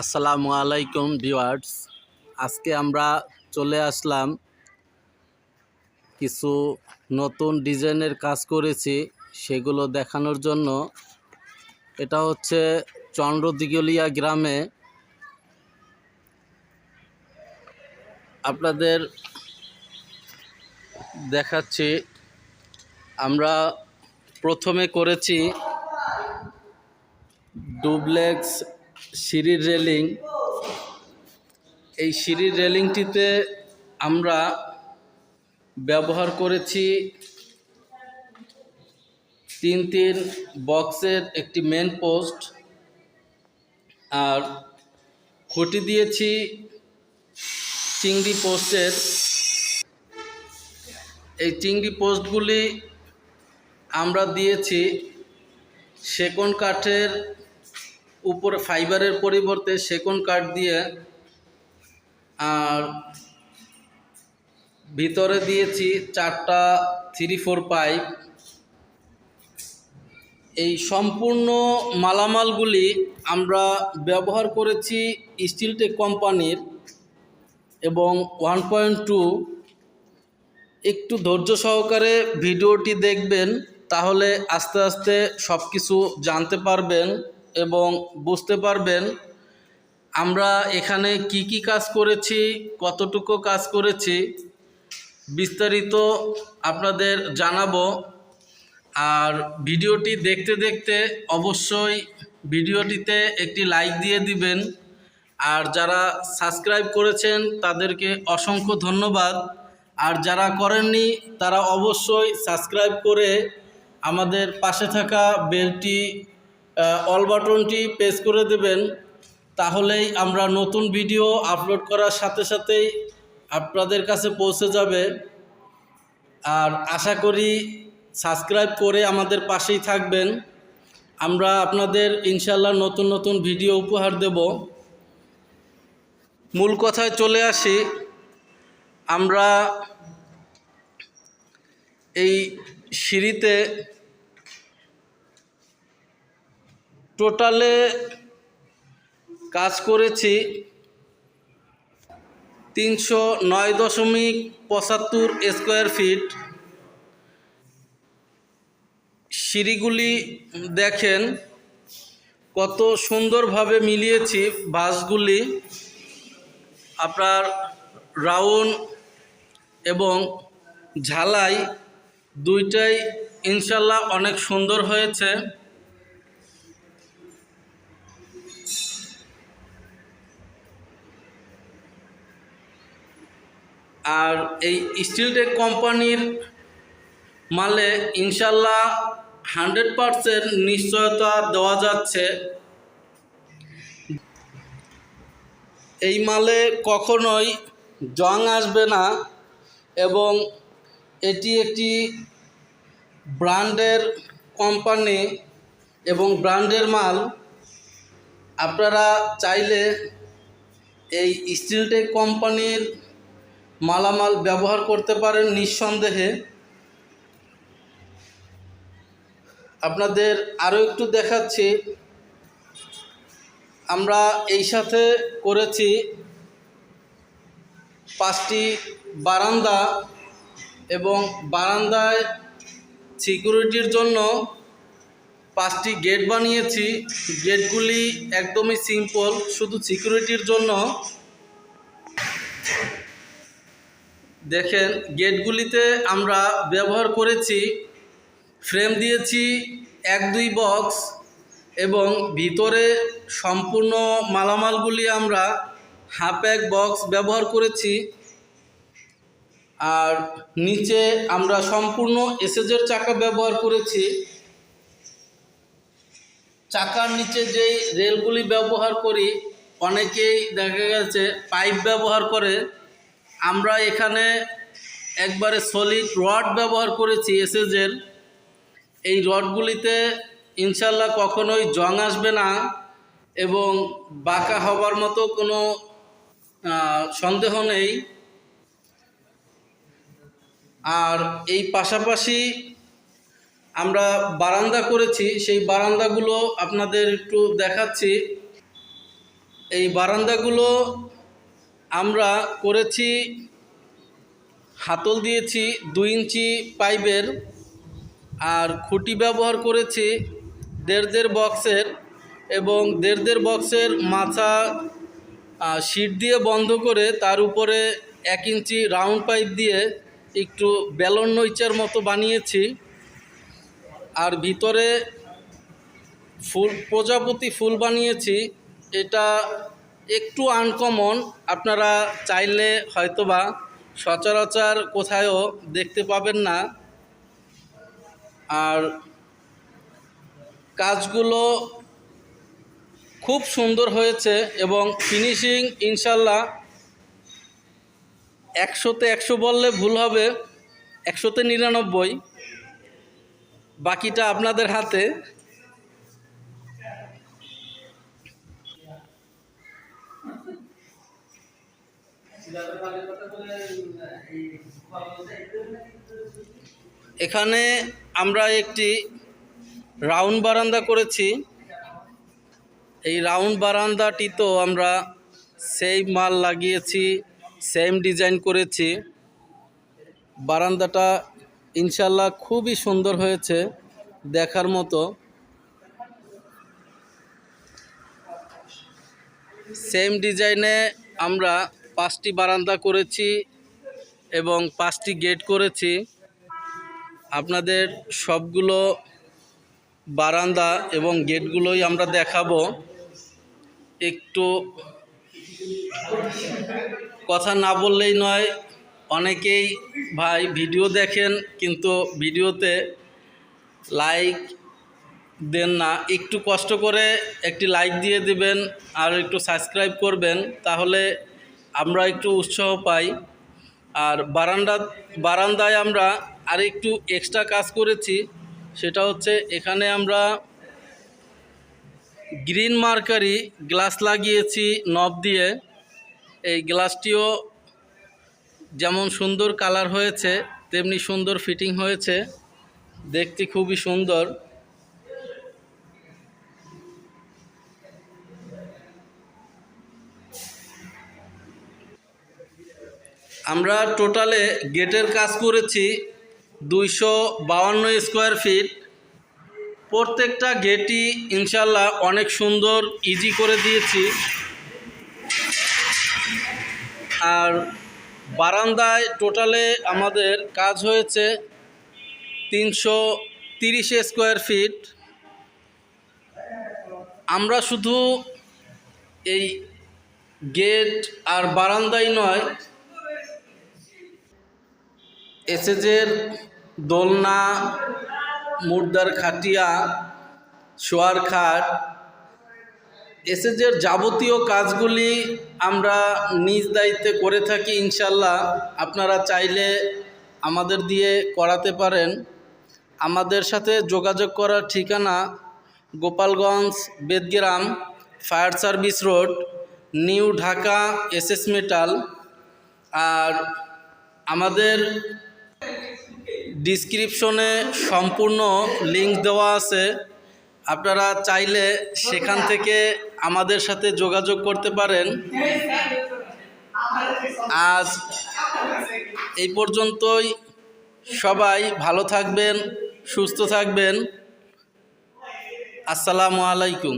আসসালামু আলাইকুম ভিউয়ার্স। আজকে আমরা চলে আসলাম কিছু নতুন ডিজাইনের কাজ করেছি সেগুলো দেখানোর জন্য। এটা হচ্ছে চন্দ্রদিগলিয়া গ্রামে। আপনাদের দেখাচ্ছি। আমরা প্রথমে করেছি ডুবলেক্স সিঁড়ির রেলিং। এই সিঁড়ির রেলিংটিতে আমরা ব্যবহার করেছি তিন তিন বক্সের একটি মেন পোস্ট আর খুঁটি দিয়েছি চিংড়ি পোস্টের। এই চিংড়ি পোস্টগুলি আমরা দিয়েছি সেকন কাঠের উপরে ফাইবারের পরিবর্তে সেকন কাঠ দিয়ে, আর ভিতরে দিয়েছি চারটা থ্রি ফোর পাইপ। এই সম্পূর্ণ মালামালগুলি আমরা ব্যবহার করেছি স্টিলটেক কোম্পানির এবং ওয়ান পয়েন্ট টু। একটু ধৈর্য সহকারে ভিডিওটি দেখবেন, তাহলে আস্তে আস্তে সব কিছু জানতে পারবেন। এবং বুঝতে পারবেন আমরা এখানে কি কি কাজ করেছি, কতটুকু কাজ করেছি, বিস্তারিত আপনাদের জানাব। আর ভিডিওটি দেখতে দেখতে অবশ্যই ভিডিওটিতে একটি লাইক দিয়ে দিবেন। আর যারা সাবস্ক্রাইব করেছেন, তাদেরকে অসংখ্য ধন্যবাদ। আর যারা করেননি, তারা অবশ্যই সাবস্ক্রাইব করে আমাদের পাশে থাকা বেলটি অল বাটনটি প্রেস করে দেবেন, তাহলেই আমরা নতুন ভিডিও আপলোড করার সাথে সাথেই আপনাদের কাছে পৌঁছে যাবে। আর আশা করি সাবস্ক্রাইব করে আমাদের পাশেই থাকবেন। আমরা আপনাদের ইনশাল্লাহ নতুন নতুন ভিডিও উপহার দেব। মূল কথায় চলে আসি। আমরা এই সিঁড়িতে টোটালে কাজ করেছি তিনশো নয় দশমিক পঁচাত্তর স্কোয়ার ফিট। সিঁড়িগুলি দেখেন, কত সুন্দরভাবে মিলিয়েছি বাসগুলি। আপনার রাউন্ড এবং ঝালাই দুইটাই ইনশাল্লাহ অনেক সুন্দর হয়েছে। আর এই স্টিলটেক কোম্পানির মালে ইনশাল্লাহ হান্ড্রেড পারসেন্ট নিশ্চয়তা দেওয়া যাচ্ছে। এই মালে কখনোই জং আসবে না এবং এটি একটি ব্র্যান্ডের কোম্পানি এবং ব্র্যান্ডের মাল। আপনারা চাইলে এই স্টিলটেক কোম্পানির মালামাল ব্যবহার করতে পারেন নিঃসন্দেহে। আপনাদের আরও একটু দেখাচ্ছি। আমরা এই সাথে করেছি পাঁচটি বারান্দা এবং বারান্দায় সিকিউরিটির জন্য পাঁচটি গেট বানিয়েছি। গেটগুলি একদমই সিম্পল, শুধু সিকিউরিটির জন্য। দেখেন, গেটগুলিতে আমরা ব্যবহার করেছি, ফ্রেম দিয়েছি, এক, দুই বক্স এবং ভিতরে সম্পূর্ণ মালামালগুলি আমরা হাফ এক বক্স ব্যবহার করেছি। আর নিচে আমরা সম্পূর্ণ এসএজের চাকা ব্যবহার করেছি। চাকার নিচে যেই রেলগুলি ব্যবহার করি, অনেকেই দেখা গেছে পাইপ ব্যবহার করে। আমরা এখানে একবারে সলিড রড ব্যবহার করেছি এসএজের এই রডগুলিতে ইনশাল্লাহ কখনোই জং আসবে না এবং বাঁকা হবার মতো কোনো সন্দেহ নেই। আর এই পাশাপাশি আমরা বারান্দা করেছি, সেই বারান্দাগুলো আপনাদের একটু দেখাচ্ছি। এই বারান্দাগুলো আমরা করেছি, হাতল দিয়েছি দুই ইঞ্চি পাইপের আর খুঁটি ব্যবহার করেছি দেড় দেড় বক্সের এবং দেড় দেড় বক্সের মাথা শিট দিয়ে বন্ধ করে তার উপরে এক ইঞ্চি রাউন্ড পাইপ দিয়ে একটু বেলন নৈচার মতো বানিয়েছি। আর ভিতরে ফুল, প্রজাপতি ফুল বানিয়েছি। এটা একটু আনকমন আপনারা চাইলে হয়তোবা সচরাচর কোথায়ও দেখতে পাবেন না। আর কাজগুলো খুব সুন্দর হয়েছে এবং ফিনিশিং ইনশাল্লাহ একশোতে একশো বললে ভুল হবে, একশোতে নিরানব্বই। বাকিটা আপনাদের হাতে। এখানে আমরা একটি রাউন্ড বারান্দা করেছি। এই রাউন্ড বারান্দাটিতেও আমরা সেই মাল লাগিয়েছি সেম ডিজাইন করেছি। বারান্দাটা ইনশাল্লাহ খুবই সুন্দর হয়েছে দেখার মতো। সেম ডিজাইনে আমরা পাঁচটি বারান্দা করেছি এবং পাঁচটি গেট করেছি। আপনাদের সবগুলো বারান্দা এবং গেটগুলোই আমরা দেখাবো। একটু কথা না বললেই নয়, অনেকেই ভাই ভিডিও দেখেন কিন্তু ভিডিওতে লাইক দেন না। একটু কষ্ট করে একটি লাইক দিয়ে দিবেন আর একটু সাবস্ক্রাইব করবেন, তাহলে আমরা একটু উৎসাহ পাই। আর বারান্দা, বারান্দায় আমরা আর একটু এক্সট্রা কাজ করেছি। সেটা হচ্ছে এখানে আমরা গ্রিন মার্কারি গ্লাস লাগিয়েছি নব দিয়ে। এই গ্লাসটিও যেমন সুন্দর কালার হয়েছে, তেমনি সুন্দর ফিটিং হয়েছে। দেখতে খুবই সুন্দর। আমরা টোটালে গেটের কাজ করেছি দুইশো বাউান্ন স্কোয়ার ফিট। প্রত্যেকটা গেটই ইনশাল্লাহ অনেক সুন্দর ইজি করে দিয়েছি। আর বারান্দায় টোটালে আমাদের কাজ হয়েছে তিনশো তিরিশ স্কোয়ার ফিট। আমরা শুধু এই গেট আর বারান্দাই নয় এসেজের দোলনা, মুর্দার খাটিয়া, শোয়ার খাট এসেজের যাবতীয় কাজগুলি আমরা নিজ দায়িত্বে করে থাকি ইনশাল্লাহ। আপনারা চাইলে আমাদের দিয়ে করাতে পারেন। আমাদের সাথে যোগাযোগ করার ঠিকানা Gopalganj Bedgram fire service road, new Dhaka SS metal. আর আমাদের ডিসক্রিপশনে সম্পূর্ণ লিঙ্ক দেওয়া আছে। আপনারা চাইলে সেখান থেকে আমাদের সাথে যোগাযোগ করতে পারেন। আজ এই পর্যন্তই। সবাই ভালো থাকবেন, সুস্থ থাকবেন। আসসালামু আলাইকুম।